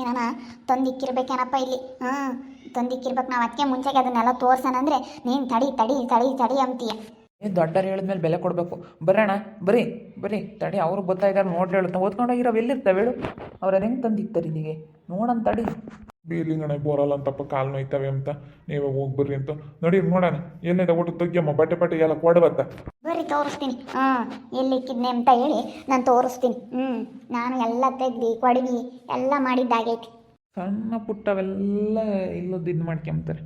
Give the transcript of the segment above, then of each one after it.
ಏನಾನ ತಂದಿಕ್ಕಿರ್ಬೇಕೇನಪ್ಪ ಇಲ್ಲಿ? ಹಾಂ ತಂದಿಕ್ಕಿರ್ಬೇಕು. ನಾವು ಅದಕ್ಕೆ ಮುಂಚೆಗೆ ಅದನ್ನೆಲ್ಲ ತೋರ್ಸನಂದ್ರೆ ನೀನು ತಡಿ ತಡಿ ತಡಿ ತಡಿ ಅಂತೀಯ. ಏ ದೊಡ್ಡರು ಹೇಳಿದ್ಮೇಲೆ ಬೆಲೆ ಕೊಡಬೇಕು. ಬರೋಣ ಬರಿ ಬರಿ ತಡಿ. ಅವರು ಗೊತ್ತಾ ಇದ್ದಾರೆ ನೋಡ್ರಿ ಹೇಳುತ್ತೆ ಓದ್ಕೊಂಡೋಗಿರೋ ಎಲ್ಲಿರ್ತಾವೆ ಹೇಳು. ಅವ್ರು ಅದು ಹೆಂಗೆ ತಂದಿತ್ತರಿ ನಿಂಗೆ ನೋಡೋಣ ತಡಿ. ಬೀರ್ಲಿಂಗಣ ಬೋರಲ್ಲ ಅಂತಪ್ಪ ಕಾಲು ನೋಯ್ತವೆ ಅಂತ. ನೀವೇ ಹೋಗಿ ಬರ್ರಿ ಅಂತ. ನೋಡಿ ನೋಡೋಣ. ಏನಿದೆ ಒಟ್ಟು ತೆಗಿಯಮ್ಮ ಬಟ್ಟೆ ಬಟ್ಟೆ ಎಲ್ಲ ಕೊಡಬತ್ತ? ಬರ್ರಿ, ತೋರಿಸ್ತೀನಿ. ಹಾಂ ಎಲ್ಲಿಕ್ಕಿದ್ನೆ ಅಂತ ಹೇಳಿ ನಾನು ತೋರಿಸ್ತೀನಿ. ಹ್ಞೂ ನಾನು ಎಲ್ಲ ತೆಗ್ದು ಕೊಡಗಿ ಎಲ್ಲ ಮಾಡಿದ್ದಾಗೈತಿ. ಸಣ್ಣ ಪುಟ್ಟವೆಲ್ಲ ಇಲ್ಲದ್ದು ಇದು ಮಾಡ್ಕೊಂತಾರೆ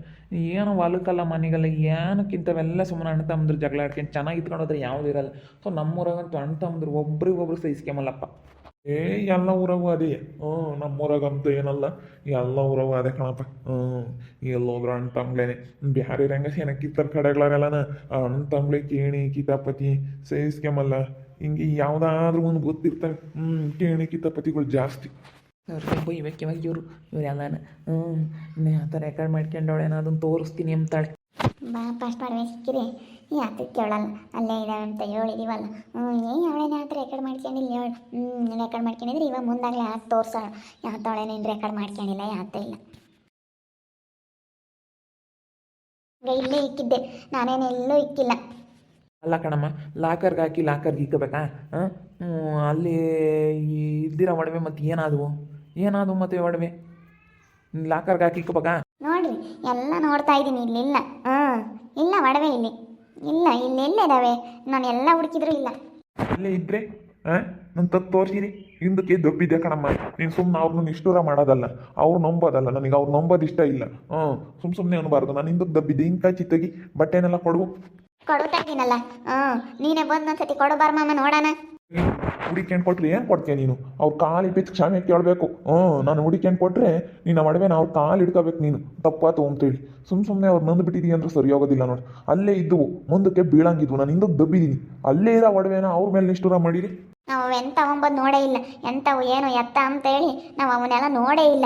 ಏನು ಹೊಲಕ್ಕಲ್ಲ ಮನೆಗಲ್ಲ ಏನಕ್ಕಿಂತವೆಲ್ಲ ಸುಮ್ಮನೆ ಅಣ್ಣ ತಮ್ಮದ್ರು ಜಗಳ ಆಡ್ಕೊಂಡು ಚೆನ್ನಾಗಿ ಇಟ್ಕೊಂಡೋದ್ರೆ ಯಾವುದಿರಲ್ಲ ಸೊ ನಮ್ಮೂರಾಗಂತೂ ಅಣ್ಣ ತಮ್ಮದ್ರು ಒಬ್ರಿಗೊಬ್ರು ಸಹಿಸ್ಕೊಂಬಲ್ಲಪ್ಪ. ಏ ಎಲ್ಲ ಊರಾಗೂ ಅದೇ. ಹ್ಞೂ ನಮ್ಮೂರಾಗಂತೂ ಏನಲ್ಲ. ಎಲ್ಲ ಊರಾಗೂ ಅದೇ ಕಣಪ್ಪ. ಹ್ಞೂ ಎಲ್ಲೋಗ್ರ ಅಣ್ಣ ತಂಬ್ಳೇನೆ ಬ್ಯಾರೆ ರಂಗ ಏನಕ್ಕಿತ್ತಾರ ಕಡೆಗಳಾರೆಲ್ಲನ ಅಣ್ಣ ತಂಬ್ಳೆ ಕೇಣಿ ಕಿತಾಪತಿ ಸೇರಿಸ್ಕೊಂಬಲ್ಲ ಹಿಂಗೆ ಯಾವುದಾದ್ರೂ ಒಂದು ಗೊತ್ತಿರ್ತವೆ ಹ್ಞೂ ಕೇಣಿ ಕಿತಾಪತಿಗಳು ಜಾಸ್ತಿ. ಬೈ ಇವಾಗ ಇವರು ಇವರೆಲ್ಲನ. ಹ್ಞೂ ಆ ಥರ ರೆಕಾರ್ಡ್ ಮಾಡ್ಕೊಂಡವಳೆ ನಾನು ಅದನ್ನು ತೋರಿಸ್ತೀನಿ ಅಂತಾಳೆ. ಬಾ ಪಾಸ್ಟ್ ಮಾಡಿ ಸಿಕ್ಕಿರಿ ಯಾತಕ್ಕೆ ಕೇಳಲ್ಲ? ಅಲ್ಲೇ ಇದಾವೆ ಅಂತ ಹೇಳಿದೀವಲ್ಲ ಹ್ಞೂ ಏನು ಅವಳೇನ ಹತ್ರ ರೆಕಾರ್ಡ್ ಮಾಡ್ಕೊಂಡಿಲ್ಲ ಹೇಳು. ಹ್ಞೂ ರೆಕಾರ್ಡ್ ಮಾಡ್ಕೊಂಡಿದ್ರೆ ಇವಾಗ ಮುಂದಾಗಲೇ ಯಾಕೆ ತೋರ್ಸೋಣ? ಯಾತವಳೆ ನೀನು ರೆಕಾರ್ಡ್ ಮಾಡ್ಕೊಂಡಿಲ್ಲ ಯಾತ ಇಲ್ಲ. ಇಲ್ಲೇ ಇಕ್ಕಿದ್ದೆ. ನಾನೇನು ಎಲ್ಲೂ ಇಕ್ಕಿಲ್ಲ. ಅಲ್ಲ ಕಣಮ್ಮ ಲಾಕರ್ಗೆ ಹಾಕಿ ಲಾಕರ್ಗೆ ಇಕ್ಕಬೇಕಾ? ಹ್ಞೂ ಅಲ್ಲಿ ಇದ್ದಿರೋ ಒಡವೆ ಮತ್ತೆ ಏನಾದವು? ಏನಾದವು ಮತ್ತೆ ಒಡವೆ? ಲಾಕರ್ಗೆ ಹಾಕಿ ಇಕ್ಕಬೇಕಾ? ನೋಡ್ರಿ ಎಲ್ಲ ನೋಡ್ತಾ ಇದ್ದೀನಿ ಇಲ್ಲಿಲ್ಲ. ಹಾಂ ಇಲ್ಲ ಒಡವೆ ಇಲ್ಲಿ. ಇಲ್ಲ ಇಲ್ಲಿ ಎಲ್ಲಿದ್ದಾವೆ ನಾನು ಎಲ್ಲ ಹುಡುಕಿದ್ರು ಇಲ್ಲ. ಅಲ್ಲೇ ಇದ್ರೆ ಆ? ನನ್ನ ತಪ್ಪು ತೋರಿಸಿರಿ. ಹಿಂದಕ್ಕೆ ದಬ್ಬಿದೆ ಕಣಮ್ಮ? ನೀನು ಸುಮ್ಮನೆ ಅವ್ರನ್ನ ನಿಷ್ಠೂರ ಮಾಡೋದಲ್ಲ. ಅವ್ರು ನಂಬೋದಲ್ಲ ನನಗೆ ಅವ್ರು ನಂಬೋದು ಇಷ್ಟ ಇಲ್ಲ. ಹ್ಞೂ ಸುಮ್ಮ ಸುಮ್ಮನೆ ಅನ್ಬಾರ್ದು. ನಾನು ಹಿಂದಕ್ಕೆ ದಬ್ಬಿದ್ದೆ ಹಿಂಗೆ ಚಿತ್ತಗಿ ಬಟ್ಟೆನೆಲ್ಲ ಕೊಡುವು ಕೊಡ್ತಾ ಇದ್ದೀನಲ್ಲ. ಹ್ಞೂ ನೀನೇ ಬಂದು ಒಂದ್ಸತಿ ಕೊಡು ಬಾರ್ ಮಾಮ ನೋಡೋಣ. ಹುಡಿಕ್ಯಾಂಡ್ ಕೊಟ್ರೆ ಏನು ಕೊಡ್ತೀಯ ನೀನು? ಅವ್ರ ಕಾಲು ಬಿದ್ದು ಕ್ಷಮೆ ಕೇಳಬೇಕು. ಹ್ಞೂ, ನಾನು ಹುಡಿಕ್ಯಾಂಡ್ ಕೊಟ್ಟರೆ ನೀನು ಒಡವೆನ ಅವ್ರ ಕಾಲು ಹಿಡ್ಕೋಬೇಕು ನೀನು. ತಪ್ಪಾತು ಅಂತೇಳಿ. ಸುಮ್ಮ ಸುಮ್ಮನೆ ಅವ್ರು ನಂದು ಬಿಟ್ಟಿದ್ದೀಯ ಅಂದ್ರೆ ಸರಿ ಹೋಗೋದಿಲ್ಲ ನೋಡಿ. ಅಲ್ಲೇ ಇದ್ದವು, ಮುಂದಕ್ಕೆ ಬೀಳಂಗಿದ್ವು, ನಾನು ಹಿಂದಕ್ಕೆ ದಬ್ಬಿದ್ದೀನಿ ಅಲ್ಲೇ ಇರೋ ಒಡವೆನ ಅವ್ರ ಮೇಲೆ ನಿಷ್ಠೂರ ಮಾಡಿರಿ. ನಾವು ಎಂತ ಒಂಬದು ನೋಡೇ ಇಲ್ಲ. ಎಂಥವು ಏನು ಎತ್ತ ಅಂತ ಹೇಳಿ ನಾವು ಅವನ್ನೆಲ್ಲ ನೋಡೇ ಇಲ್ಲ.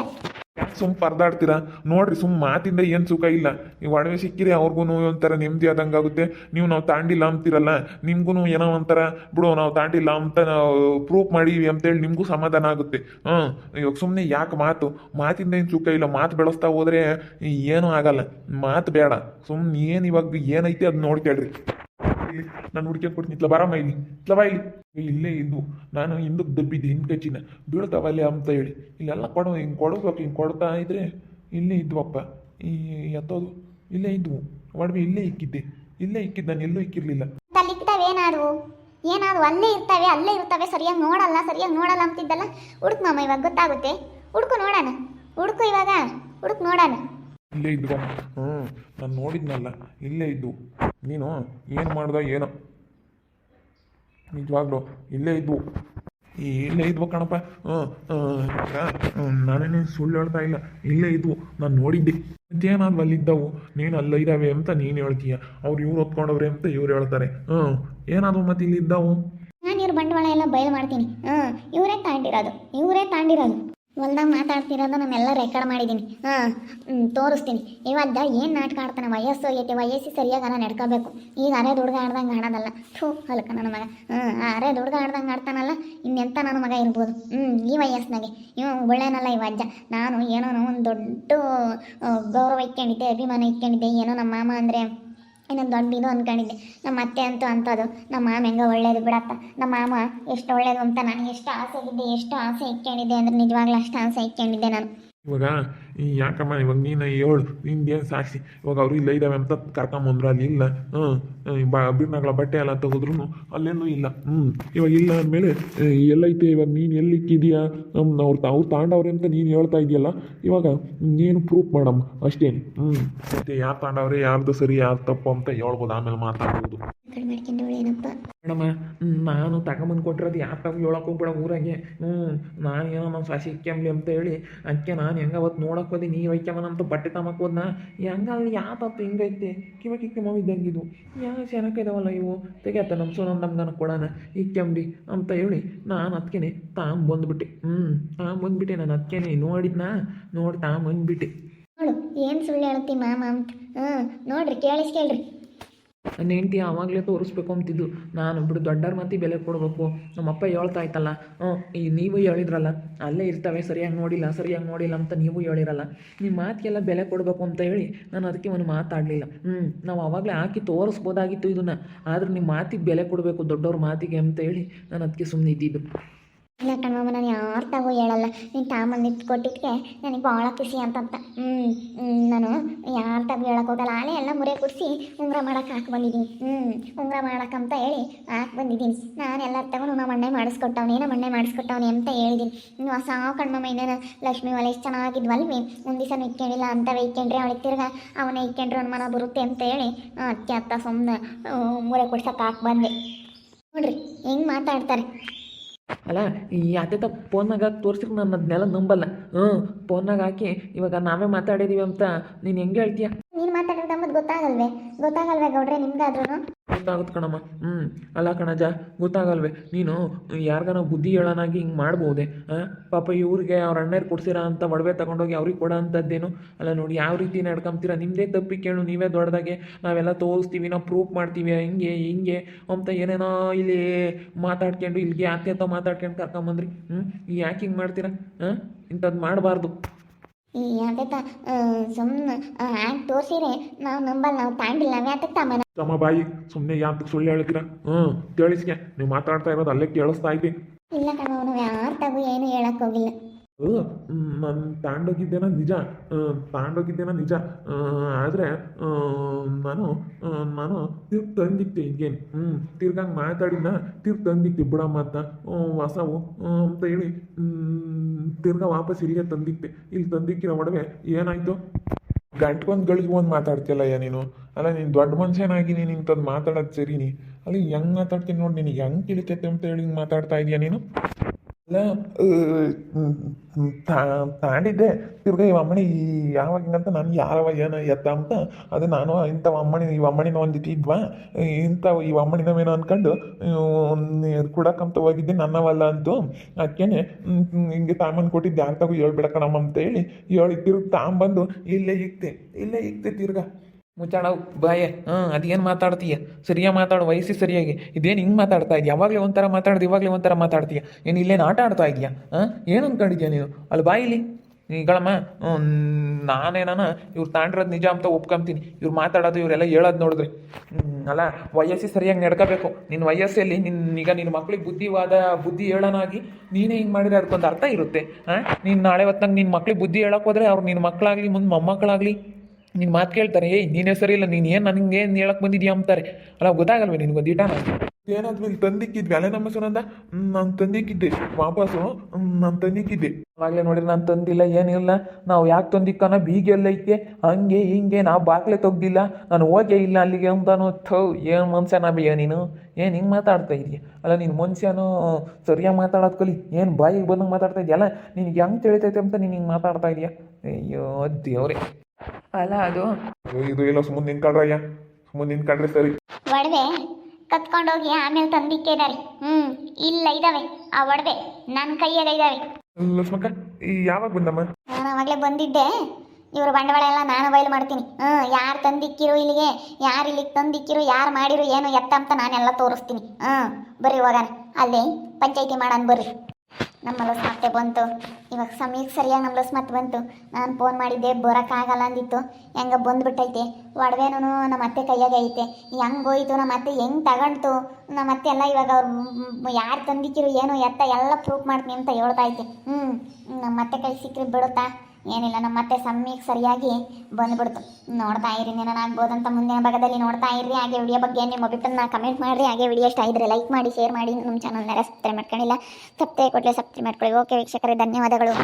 ಸುಮ್ ಪರದಾಡ್ತೀರಾ? ನೋಡ್ರಿ, ಸುಮ್ ಮಾತಿಂದ ಏನು ಸುಖ ಇಲ್ಲ. ನೀವು ಒಡವೆ ಸಿಕ್ಕಿರಿ ಅವ್ರಿಗೂ ಒಂಥರ ನೆಮ್ಮದಿ ಆದಂಗೆ ಆಗುತ್ತೆ. ನೀವು ನಾವು ತಾಂಡಿಲ್ಲ ಅಂತೀರಲ್ಲ ನಿಮ್ಗೂ ಏನೋ ಒಂಥರ, ಬಿಡು, ನಾವು ತಾಂಡಿಲ್ಲ ಅಂತ ನಾವು ಪ್ರೂಫ್ ಮಾಡೀವಿ ಅಂತೇಳಿ ನಿಮಗೂ ಸಮಾಧಾನ ಆಗುತ್ತೆ. ಹಾಂ ಇವಾಗ ಸುಮ್ಮನೆ ಯಾಕೆ ಮಾತು? ಮಾತಿಂದ ಏನು ಸುಖ ಇಲ್ಲ, ಮಾತು ಬೆಳೆಸ್ತಾ ಹೋದ್ರೆ ಏನೂ ಆಗಲ್ಲ. ಮಾತು ಬೇಡ. ಸುಮ್ಮನೆ ಏನು ಇವಾಗ ಏನೈತಿ ಅದು ನೋಡ್ಕೇಳ್ರಿ ಇಲ್ಲಿ. ನಾನು ಹುಡ್ಕೊಂಡು ಕೊಡ್ತೀನಿ. ಇತ್ಲ ಬರಮ್ಮ ಇಲ್ಲಿ. ಇತ್ಲ ಇಲ್ಲಿ. ಇಲ್ಲೇ ಇದ್ದು. ನಾನು ಹಿಂದಕ್ಕೆ ದಬ್ಬಿದ್ದೆ ಹಿಂದೆ ಕಚ್ಚಿನ ಬೀಳ್ತಾವ ಅಂತ ಹೇಳಿ. ಇಲ್ಲೆಲ್ಲ ಕೊಡೋ, ಹಿಂಗೆ ಕೊಡಬೇಕು, ಹಿಂಗೆ ಕೊಡ್ತಾ ಇದ್ರೆ ಇಲ್ಲೇ ಇದ್ವಪ್ಪ. ಈ ಎತ್ತೋದು. ಇಲ್ಲೇ ಇದ್ವು ಒಡವೆ ಇಲ್ಲೇ ಇಕ್ಕಿದ್ದೆ. ಇಲ್ಲೇ ಇಕ್ಕಿದ್ದು. ನಾನು ಎಲ್ಲೂ ಇಕ್ಕಿರ್ಲಿಲ್ಲ. ಏನಾದ್ರು ಏನಾದವು? ಅಲ್ಲೇ ಇರ್ತವೆ ಅಲ್ಲೇ ಇರ್ತವೆ. ಸರಿಯಾಗಿ ನೋಡಲ್ಲ ಸರಿಯಾಗಿ ನೋಡಲ್ಲ ಅಂತಿದ್ದಲ್ಲ. ಹುಡುಕ್ ಮಾಮ, ಇವಾಗ ಗೊತ್ತಾಗುತ್ತೆ. ಹುಡುಕು ನೋಡೋಣ. ಹುಡುಕು ಇವಾಗ. ಹುಡುಕ್ ನೋಡೋಣ. ಇಲ್ಲೇ ಇದ್ವು ಹ್ಞೂ ನಾನು ನೋಡಿದ್ನಲ್ಲ ಇಲ್ಲೇ ಇದ್ದು. ನೀನು? ಏನು ಮಾಡ್ದ ಏನೋ? ನಿಜವಾಗ್ಲು ಇಲ್ಲೇ ಇದ್ವು. ಈ ಇಲ್ಲೇ ಇದ್ವು ಕಣಪ್ಪ. ಹ್ಞೂ ನಾನೇನು ಸುಳ್ಳು ಹೇಳ್ತಾ ಇಲ್ಲ ಇಲ್ಲೇ ಇದ್ವು. ನಾನು ನೋಡಿದ್ದೆ. ಮತ್ತೇನಾದ್ರು ಅಲ್ಲಿದ್ದವು. ನೀನು ಅಲ್ಲ ಇದ್ದಾವೆ ಅಂತ ನೀನು ಹೇಳ್ತೀಯ. ಅವ್ರು ಇವ್ರು ಹೊತ್ಕೊಂಡವ್ರೆ ಅಂತ ಇವ್ರು ಹೇಳ್ತಾರೆ. ಹ್ಞೂ ಏನಾದ್ರು ಮತ್ತೆ ಇಲ್ಲಿದ್ದವು? ನಾನು ಇವ್ರ ಬಂಡವಾಳ ಎಲ್ಲ ಬಯಲು ಮಾಡ್ತೀನಿ. ಹ್ಞೂ ಇವರೇ ತಾಂಡಿರೋದು. ಇವರೇ ತಾಂಡಿರೋದು. ಹೊಲ್ದಾಗ ಮಾತಾಡ್ತಿರೋದು ನಾನೆಲ್ಲ ರೆಕಾರ್ಡ್ ಮಾಡಿದ್ದೀನಿ ಹಾಂ ತೋರಿಸ್ತೀನಿ. ಇವಾಗ ಏನು ನಾಟಕ ಆಡ್ತಾನೆ? ವಯಸ್ಸು ಐತೆ, ವಯಸ್ಸು ಸರಿಯಾಗಿ ನಾನು ನಡ್ಕೋಬೇಕು. ಈಗ ಅರೆ ದುಡ್ಗ ಆಡ್ದಂಗೆ ಆಡೋದಲ್ಲ. ಥೂ ಹೊಲಕ ನನ್ನ ಮಗ. ಹ್ಞೂ ಅರೆ ದುಡ್ಗ ಆಡ್ದಂಗೆ ಆಡ್ತಾನಲ್ಲ ಇನ್ನೆಂಥ ನನ್ನ ಮಗ ಇರ್ಬೋದು? ಹ್ಞೂ ಈ ವಯಸ್ಸಿನಾಗೆ. ಇವ ಒಳ್ಳೆನಲ್ಲ ಇವ ಅಜ್ಜ. ನಾನು ಏನೋ ಒಂದು ದೊಡ್ಡ ಗೌರವ ಇಟ್ಕೊಂಡಿದ್ದೆ, ಅಭಿಮಾನ ಇಟ್ಕೊಂಡಿದ್ದೆ. ಏನೋ ನಮ್ಮ ಮಾಮ ಅಂದರೆ ಇನ್ನೊಂದು ದೊಡ್ಡ ಇದು ಅಂದ್ಕೊಂಡಿದ್ದೆ ನಮ್ಮ ಅತ್ತೆ ಅಂತೂ ಅಂಥದ್ದು ನಮ್ಮ ಮಾಮ ಹೆಂಗೆ ಒಳ್ಳೇದು ಬಿಡತ್ತ ನಮ್ಮ ಮಾಮ ಎಷ್ಟು ಒಳ್ಳೇದು ಅಂತ ನಾನು ಎಷ್ಟು ಆಸೆ ಇದ್ದೆ ಎಷ್ಟು ಆಸೆ ಇಟ್ಕೊಂಡಿದ್ದೆ ಅಂದ್ರೆ ನಿಜವಾಗ್ಲೂ ಅಷ್ಟು ಆಸೆ ಇಟ್ಕೊಂಡಿದ್ದೆ ನಾನು. ಇವಾಗ ಯಾಕಮ್ಮ, ಇವಾಗ ನೀನು ಹೇಳು ನಿಂದೇನು ಸಾಕ್ಷಿ. ಇವಾಗ ಅವ್ರು ಇಲ್ಲ ಇದ್ದಾವೆ ಅಂತ ಕರ್ಕೊಂಬಂದ್ರು ಅಲ್ಲಿ ಇಲ್ಲ. ಹ್ಞೂ ಬಾ ಬಟ್ಟೆ ಎಲ್ಲ ತೆಗೆದ್ರು ಅಲ್ಲೇನೂ ಇಲ್ಲ. ಹ್ಞೂ ಇವಾಗ ಇಲ್ಲ ಅಂದಮೇಲೆ ಎಲ್ಲೈತೆ ಇವಾಗ ನೀನು ಎಲ್ಲಿ ಇಕ್ಕಿದೀಯಾ ಅವ್ರು ಅವ್ರು ತಾಂಡವ್ರೆ ಅಂತ ನೀನು ಹೇಳ್ತಾ ಇದೆಯಲ್ಲ ಇವಾಗ ನೀನು ಪ್ರೂಫ್ ಮಾಡಮ್ಮ, ಅಷ್ಟೇನು. ಹ್ಞೂ ಮತ್ತೆ ಯಾರು ತಾಂಡವ್ರೆ, ಯಾರ್ದು ಸರಿ, ಯಾರು ತಪ್ಪು ಅಂತ ಹೇಳ್ಬೋದು, ಆಮೇಲೆ ಮಾತಾಡ್ಬೋದು. ಕಡಿಮೆ ಮಾಡ್ಕೊಂಡವಳು ಏನಪ್ಪ. ಮೇಡಮ್ಮ ನಾನು ತಗೊಂಬಂದು ಕೊಟ್ಟಿರೋದು ಯಾಕೆ ತಾವು ಹೇಳಕ್ಕೆ ಹೋಗ್ಬೇಡ ಊರಾಗೆ. ಹ್ಞೂ ನಾನು ಏನೋ ನಮ್ಮ ಸಸಿ ಇಕ್ಕಂಬ್ಲಿ ಅಂತ ಹೇಳಿ ಅದಕ್ಕೆ ನಾನು ಹೆಂಗೆ ಅವತ್ತು ನೋಡಕ್ಕೆ ಹೋದೆ ನೀರು ಅಂತ ಬಟ್ಟೆ ತಮಕ್ ಹೋದ್ನ? ಹೆಂಗ ಅಲ್ಲಿ ಯಾತತ್ತು ಹಿಂಗೈತೆ ಕಿವ ಇದ್ದಂಗೆ ಇದ್ದಂಗಿದು ಯಾ ಚೆನ್ನಾಗಿ ಇದಾವಲ್ಲ ಇವು? ತೆಗಿಯತ್ತ ನಮ್ಮ ಸೋನಮ್ ನಮ್ಗೆ ಕೊಡೋಣ ಇಕ್ಕಂಬ್ಲಿ ಅಂತ ಹೇಳಿ ನಾನು ಅದಕ್ಕೇನೆ ತಾಂಬಂದ್ಬಿಟ್ಟೆ ಹ್ಞೂ ತಾಂಬಂದ್ಬಿಟ್ಟೆ ನಾನು ಅದಕ್ಕೇನೆ ನೋಡಿದ್ನ? ನೋಡಿ ತಾಂಬಂದ್ಬಿಟ್ಟೆ ನೋಡು ಏನು ಸುಳ್ಳು ಹೇಳ್ತಿ ಮಾಮ ಅಂತ. ಹ್ಞೂ ನೋಡ್ರಿ ಕೇಳಿಸ್ಕೇಳ್ರಿ ನನ್ನ ಹೆಂಡತಿ ಆವಾಗಲೇ ತೋರಿಸ್ಬೇಕು ಅಂತಿದ್ದು ನಾನು ಬಿಡು ದೊಡ್ಡರ ಮಾತಿ ಬೆಲೆ ಕೊಡಬೇಕು. ನಮ್ಮಪ್ಪ ಹೇಳ್ತಾ ಇತ್ತಲ್ಲ ಹ್ಞೂ, ಈ ನೀವು ಹೇಳಿದ್ರಲ್ಲ, ಅಲ್ಲೇ ಇರ್ತವೆ, ಸರಿಯಾಗಿ ನೋಡಿಲ್ಲ ಸರಿಯಾಗಿ ನೋಡಿಲ್ಲ ಅಂತ ನೀವು ಹೇಳಿರಲ್ಲ. ನಿಮ್ಮ ಮಾತಿಗೆಲ್ಲ ಬೆಲೆ ಕೊಡಬೇಕು ಅಂತ ಹೇಳಿ ನಾನು ಅದಕ್ಕೆ ಒಂದು ಮಾತಾಡಲಿಲ್ಲ. ಹ್ಞೂ, ನಾವು ಆವಾಗಲೇ ಹಾಕಿ ತೋರಿಸ್ಬೋದಾಗಿತ್ತು ಇದನ್ನು. ಆದ್ರೆ ನಿಮ್ಮ ಮಾತಿಗೆ ಬೆಲೆ ಕೊಡಬೇಕು ದೊಡ್ಡವ್ರ ಮಾತಿಗೆ ಅಂತ ಹೇಳಿ ನಾನು ಅದಕ್ಕೆ ಸುಮ್ಮನೆ ಇದ್ದಿದ್ದು ಯಾರ್ತಾಗೂ ಹೇಳಲ್ಲ. ನೀನು ತಾಮಲ್ಲಿ ಕೊಟ್ಟಿದ್ದಕ್ಕೆ ನನಗೆ ಭಾಳ ಖುಷಿ ಅಂತಂತ. ಹ್ಞೂ ನಾನು ಯಾರ್ತಾಗೂ ಹೇಳಕ್ಕೆ ಹೋಗಲ್ಲ. ಆಲೆ ಎಲ್ಲ ಮುರೆ ಕುಡಿಸಿ ಉಂಗುರ ಮಾಡಕ್ಕೆ ಹಾಕಿ ಬಂದಿದ್ದೀನಿ ಹ್ಞೂ ಉಂಗುರ ಮಾಡಕ್ಕಂತ ಹೇಳಿ ಹಾಕಿ ಬಂದಿದ್ದೀನಿ ನಾನು ಎಲ್ಲ ತಗೊಂಡು ನಮ್ಮ ಮಣ್ಣೆ ಮಾಡಿಸ್ಕೊಟ್ಟವ್ನಿ, ನಮ್ಮ ಮಣ್ಣೆ ಮಾಡಿಸ್ಕೊಟ್ಟವ್ನಿ ಅಂತ ಹೇಳಿದ್ದೀನಿ ಇನ್ನು ಹೊಸ ಕಣ್ಮಮ್ಮ ಇನ್ನೇನು ಲಕ್ಷ್ಮಿ ಒಲೆ ಎಷ್ಟು ಚೆನ್ನಾಗಿದ್ವಲ್ವಿ? ಒಂದು ದಿವಸ ಇಕ್ಕೊಂಡಿಲ್ಲ ಅಂತವೇ ಇಕ್ಕೊಂಡ್ರೆ ಅವಳಿಗೆ ತಿರ್ಗಾ ಅವನೇ ಇಕ್ಕೊಂಡ್ರೆ ಮನ ಬರುತ್ತೆ ಅಂತ ಹೇಳಿ ಅತ್ತೆ ಅತ್ತ ಸುಮ್ಮನೆ ಮುರೆ ಕೊಡ್ಸಕ್ಕೆ ಹಾಕಿ ಬಂದೆ. ನೋಡ್ರಿ, ಹೆಂಗೆ ಮಾತಾಡ್ತಾರೆ? ಅಲ್ಲ, ಈ ಅತ್ತೆ ಫೋನ್ನಾಗ ತೋರ್ಸಿ ನಾನು ಅದನ್ನೆಲ್ಲ ನಂಬಲ್ಲ. ಹ್ಞೂ ಫೋನ್ನಾಗ ಹಾಕಿ ಇವಾಗ ನಾವೇ ಮಾತಾಡಿದೀವಿ ಅಂತ ನೀನು ಹೆಂಗೆ ಹೇಳ್ತೀಯ? ನೀನು ಮಾತಾಡೋದು ಅಂಬುದು ಗೊತ್ತಾಗಲ್ವೇ? ಗೊತ್ತಾಗಲ್ವೇ ಗೌಡ್ರೆ ನಿಮ್ಗಾದ್ರೂ ಗೊತ್ತಾಗುತ್ತೆ ಕಣಮ್ಮ. ಹ್ಞೂ ಅಲ್ಲ ಕಣಜ, ಗೊತ್ತಾಗಲ್ವೇ. ನೀನು ಯಾರಿಗಾನ ಬುದ್ಧಿ ಹೇಳೋನಾಗಿ ಹಿಂಗೆ ಮಾಡ್ಬೋದೆ? ಪಾಪ ಇವ್ರಿಗೆ ಅವ್ರ ಅಣ್ಣರು ಕೊಡ್ಸಿರ ಅಂತ ಒಡವೆ ತಗೊಂಡೋಗಿ ಅವ್ರಿಗೆ ಕೊಡೋ ಅಂಥದ್ದೇನು ಅಲ್ಲ ನೋಡಿ, ಯಾವ ರೀತಿ ನಡ್ಕೊಂತೀರ ನಿಮ್ಮದೇ ತಪ್ಪಿ ಕೇಳು, ನೀವೇ ದೊಡ್ಡದಾಗೆ ನಾವೆಲ್ಲ ತೋರಿಸ್ತೀವಿ, ನಾವು ಪ್ರೂಫ್ ಮಾಡ್ತೀವಿ, ಹಿಂಗೆ ಹಿಂಗೆ ಅಂತ ಏನೇನೋ ಇಲ್ಲಿ ಮಾತಾಡ್ಕೊಂಡು, ಇಲ್ಲಿಗೆ ಯಾಕೆ ಅಂತ ಮಾತಾಡ್ಕೊಂಡು ಕರ್ಕೊಂಬಂದ್ರಿ. ಹ್ಞೂ ಯಾಕೆ ಹಿಂಗೆ ಮಾಡ್ತೀರಾ? ಹಾಂ ಇಂಥದ್ದು ಮಾಡಬಾರ್ದು. ಅದಕ್ಕೆ ಸುಮ್ಮನೆ ಹ್ಯಾಂಗೆ ತೋರಿಸಿರಿ ನಾವು ನಂಬಲ್ಲ ನಾವು ತಾಂಡಿಲ್ಲ ನಾವು ಯಾತಕ್ಕೆ ತಮ್ಮ ಬಾಯಿ ಸುಮ್ಮನೆ ಯಾತಕ್ಕೆ ಸುಳ್ಳು ಹೇಳಿದ್ರ ಹ್ಮ್ ಕೇಳಿಸ್ಕೆ ನೀವು ಮಾತಾಡ್ತಾ ಇರೋದು ಅಲ್ಲೇ ಕೇಳಿಸ್ತಾ ಇದ್ದೆ ಇಲ್ಲ ತಮ್ಮ ನಾವು ತಗು ಏನು ಹೇಳಕ್ ಹೋಗಿಲ್ಲ. ನಾನು ತಾಂಡೋಗಿದ್ದೇನ ನಿಜ ತಾಂಡೋಗಿದ್ದೇನ ನಿಜ ಆದ್ರೆ ನಾನು ನಾನು ತಿರ್ಗಿ ತಂದಿಕ್ತಿ ಈಗೇನು ಹ್ಞೂ ತಿರ್ಗಂಗೆ ಮಾತಾಡಿದ್ನ ತಿರ್ಗಿ ತಂದಿಕ್ತಿ ಬಿಡಮ್ಮ ಅಂತ ಹೊಸವು ಅಂತ ಹೇಳಿ ತಿರ್ಗಾ ವಾಪಸ್ ಇಲ್ಲಿಗೆ ತಂದಿಕ್ತಿ ಇಲ್ಲಿ ತಂದಿಕ್ಕಿರೋ ಒಡವೆ ಏನಾಯ್ತು? ಗಂಟ್ಕೊಂದು ಗಳಿಗೆ ಒಂದು ಮಾತಾಡ್ತಿಯಲ್ಲಯ್ಯ ನೀನು? ಅಲ್ಲ, ನೀನು ದೊಡ್ಡ ಮನುಷ್ಯನಾಗಿ ನೀನು ಇಂಥದ್ದು ಮಾತಾಡೋದು ಸರಿನಿ. ಅಲ್ಲಿ ಹೆಂಗೆ ಮಾತಾಡ್ತೀನಿ ನೋಡಿ, ನಿನಗೆ ಹೆಂಗೆ ತಿಳಿತೈತೆ ಅಂತ ಹೇಳಿ ಮಾತಾಡ್ತಾ ಇದೀಯ ನೀನು? ತಾಂಡಿದ್ದೆ. ತಿರ್ಗಾ ಇವ ಅಮ್ಮಣಿ ಯಾವಾಗಿನಂತ ನಾನು ಯಾರವ ಏನ ಎತ್ತ ಅಂತ ಅದು ನಾನು ಇಂಥ ಅಮ್ಮಣಿ ಈ ಅಮ್ಮಣಿನ ಒಂದಿಟ್ಟು ಇದ್ವಾ. ಇಂಥ ಈ ಅಮ್ಮಣಿನವೇನೋ ಅಂದ್ಕೊಂಡು ಕೊಡಕ್ಕಂತ ಹೋಗಿದ್ದೆ, ನನ್ನವಲ್ಲ ಅಂತು. ಅದಕ್ಕೇನೆ ಹಿಂಗೆ ತಾಂಬಂದು ಕೊಟ್ಟಿದ್ದೆ ಯಾರು ತಗೋ ಹೇಳ್ಬಿಡಕ್ಕ ಕಣಮ್ಮ ಅಂತ ಹೇಳಿ ಹೇಳಿ ತಿರ್ಗಿ ತಾಂಬಂದು ಇಲ್ಲೇ ಇಕ್ತೆ ಇಲ್ಲೇ ಇಕ್ತೆ ತಿರ್ಗಾ. ಮುಚ್ಚಾಡವು ಬಾಯೆ. ಹಾಂ, ಅದೇನು ಮಾತಾಡ್ತೀಯ? ಸರಿಯಾಗಿ ಮಾತಾಡು, ವಯಸ್ಸು ಸರಿಯಾಗಿ. ಇದೇನು ಹಿಂಗೆ ಮಾತಾಡ್ತಾ ಇದೆಯಾ? ಯಾವಾಗಲೇ ಒಂಥರ ಮಾತಾಡೋದು, ಇವಾಗಲೇ ಒಂಥರ ಮಾತಾಡ್ತೀಯ? ಏನು ಇಲ್ಲೇನು ಆಟ ಆಡ್ತಾ ಇದೆಯಾ? ಹಾಂ, ಏನು ಅಂದ್ಕೊಂಡಿದ್ಯಾ ನೀನು? ಅಲ್ಲಿ ಬಾಯಿಲಿ ಈಗಳಮ್ಮ ನಾನೇನಾನ ಇವ್ರು ತಾಂಡಿರೋದು ನಿಜ ಅಂತ ಒಪ್ಕೊಂತೀನಿ. ಇವ್ರು ಮಾತಾಡೋದು, ಇವರೆಲ್ಲ ಹೇಳೋದು ನೋಡಿದ್ರಿ. ಅಲ್ಲ, ವಯಸ್ಸಿ ಸರಿಯಾಗಿ ನಡ್ಕೋಬೇಕು. ನಿನ್ನ ವಯಸ್ಸಲ್ಲಿ ನಿನ್ನ ಈಗ ನಿನ್ನ ಮಕ್ಳಿಗೆ ಬುದ್ಧಿವಾದ, ಬುದ್ಧಿ ಹೇಳೋನಾಗಿ ನೀನೇ ಹಿಂಗೆ ಮಾಡಿದ್ರೆ ಅದಕ್ಕೊಂದು ಅರ್ಥ ಇರುತ್ತೆ. ಹಾಂ, ನೀನು ನಾಳೆ ಹೊತ್ತಂಗೆ ನಿನ್ನ ಮಕ್ಳಿಗೆ ಬುದ್ಧಿ ಹೇಳಕ್ಕೆ ಹೋದ್ರೆ ಅವ್ರು ನಿನ್ನ ಮಕ್ಕಳಾಗಲಿ ಮುಂದೆ ಮೊಮ್ಮಕ್ಕಳಾಗಲಿ. ನಿನ್ನ ಮಾತು ಕೇಳ್ತಾರೆ ಏಯ್ ನೀನೇ ಸರಿ ಇಲ್ಲ ನೀನು ಏನು ನನಗೆ ಏನು ಹೇಳಕ್ಕೆ ಬಂದಿದ್ಯಾ? ಅಂತಾರೆ. ಅಲ್ಲ ಗೊತ್ತಾಗಲ್ವೇ ನಿನ್ಗೊಂದು ಇಟಾನ ಏನಾದ್ರು ಇಲ್ಲಿ ತಂದಿಕ್ಕಿದ್ವಿ. ಅಲ್ಲೇ ನಮ್ಮ ಸುನಂದ ನಾನು ತಂದಿಕ್ಕಿದ್ದೆ. ವಾಪಸ್ಸು? ನಾನು ತಂದಿಕ್ಕಿದ್ದೆ. ಆಗ್ಲೇ ನೋಡಿದ್ರೆ ನಾನು ತಂದಿಲ್ಲ ಏನಿಲ್ಲ ನಾವು ಯಾಕೆ ತಂದಿಕ್ಕನ? ಬೀಗೆಲ್ಲ ಐತೆ. ಹಂಗೆ ಹಿಂಗೆ ನಾವು ಬಾಕ್ಲೆ ತೆಗ್ದಿಲ್ಲ. ನಾನು ಹೋಗೇ ಇಲ್ಲ ಅಲ್ಲಿಗೆ ಅಂತಾನು ಥೌ ಏನು ಮನುಷ್ಯನ ಬಿಯ ನೀನು? ಏನು ಹಿಂಗೆ ಮಾತಾಡ್ತಾ ಇದೀಯ? ಅಲ್ಲ ನೀನು ಮನುಷ್ಯನು ಸರಿಯಾಗಿ ಮಾತಾಡೋದು ಕಲಿ. ಏನು ಬಾಯಿಗೆ ಬಂದಂಗೆ ಮಾತಾಡ್ತಾ ಇದೆಯಲ್ಲ ನಿನಗೆ ಹೆಂಗೆ ತಿಳಿತೈತೆ ಅಂತ ನೀನು ಹಿಂಗೆ ಮಾತಾಡ್ತಾ ಇದೀಯ? ಅಯ್ಯೋ ದೇವ್ರೆ. ಅಲ್ಲ ಅದು. ಇದು ಇಲ್ಲ ಸುಮ್ಮನೆ ನಿಂತ್ಕೊಂಡ್ರಯ್ಯ ಸುಮ್ಮನೆ ನಿಂತ್ಕೊಂಡ್ರೆ ಸರಿ. ಒಡವೆ ಕತ್ಕೊಂಡೋಗಿ ಆಮೇಲೆ ತಂದಿಕ್ಕಿದ್ದಾರೆ ಹ್ಮ್ ಇಲ್ಲ ಇದಾವೆ. ಆ ಒಡವೆ ನನ್ನ ಕೈಯಾಗ ಇದಾವೆ. ಲಕ್ಷ್ಮಕ್ಕ ಈ ಯಾವಾಗ ಬಂದಮ್ಮ? ನಾನು ಅವಾಗಲೇ ಬಂದಿದ್ದೆ. ಇವ್ರ ಬಂಡವಾಳ ಎಲ್ಲ ನಾನು ಬಯಲು ಮಾಡ್ತೀನಿ. ಹ್ಮ್ ಯಾರು ತಂದಿಕ್ಕಿರು ಇಲ್ಲಿಗೆ ಯಾರು ಇಲ್ಲಿಗೆ ತಂದಿಕ್ಕಿರು ಯಾರು ಮಾಡಿರು ಏನು ಎತ್ತ ಅಂತ ನಾನೆಲ್ಲ ತೋರಿಸ್ತೀನಿ. ಹ್ಮ್ ಬರ್ರಿ ಹೋಗೋಣ. ಅಲ್ಲಿ ಪಂಚಾಯಿತಿ ಮಾಡೋಣ ಬರ್ರಿ. ನಮ್ಮ ಲಸ್ ಮತ್ತೆ ಬಂತು. ಇವಾಗ ಸಮಯಕ್ಕೆ ಸರಿಯಾಗಿ ನಮ್ಮ ಲಸ್ ಮತ್ತೆ ಬಂತು. ನಾನು ಫೋನ್ ಮಾಡಿದ್ದೆ ಬರೋಕ್ಕಾಗಲ್ಲ ಅಂದಿತ್ತು. ಹೆಂಗೆ ಬಂದುಬಿಟ್ಟೈತೆ? ಒಡವೆನೂ ನಮ್ಮ ಅತ್ತೆ ಕೈಯಾಗೆ ಐತೆ. ಹೆಂಗೆ ಹೋಯಿತು? ನಮ್ಮ ಅತ್ತೆ ಹೆಂಗೆ ತಗೊಂಡ್ತು? ನಮ್ಮ ಅತ್ತೆ ಎಲ್ಲ ಇವಾಗ ಅವ್ರು ಯಾರು ತಂದಿಕ್ಕಿರು ಏನು ಎತ್ತ ಎಲ್ಲ ಪ್ರೂಫ್ ಮಾಡ್ತೀನಿ ಅಂತ ಹೇಳ್ತಾ ಐತೆ. ಹ್ಞೂ ನಮ್ಮ ಅತ್ತೆ ಕೈ ಸಿಕ್ಕರೆ ಬಿಡುತ್ತಾ? ಏನಿಲ್ಲ ನಮ್ಮ ಮತ್ತೆ ಸಮ್ಮಿಗೆ ಸರಿಯಾಗಿ ಬಂದ್ಬಿಡ್ತು. ನೋಡ್ತಾ ಇರಿ ಆಗ್ಬೋದಂತ ಮುಂದಿನ ಭಾಗದಲ್ಲಿ ನೋಡ್ತಾ ಇರಿ. ಹಾಗೆ ವಿಡಿಯೋ ಬಗ್ಗೆ ನಿಮ್ಮ ಅಭಿಪ್ರಾಯನ ಕಮೆಂಟ್ ಮಾಡಿರಿ. ಹಾಗೆ ವಿಡಿಯೋ ಇಷ್ಟ ಇದ್ರೆ ಲೈಕ್ ಮಾಡಿ ಶೇರ್ ಮಾಡಿ. ನಮ್ಮ ಚಾನಲ್ನೆಲ್ಲ ಸಬ್ಸ್ಕ್ರೈಬ್ ಮಾಡ್ಕೊಂಡಿಲ್ಲ, ಸಬ್ಸ್ಕ್ರೈಬ್ ಕೊಟ್ಟರೆ ಸಬ್ಸ್ಕ್ರೈಬ್ ಮಾಡ್ಕೊಳ್ಳಿ. ಓಕೆ ವೀಕ್ಷಕರೇ, ಧನ್ಯವಾದಗಳು.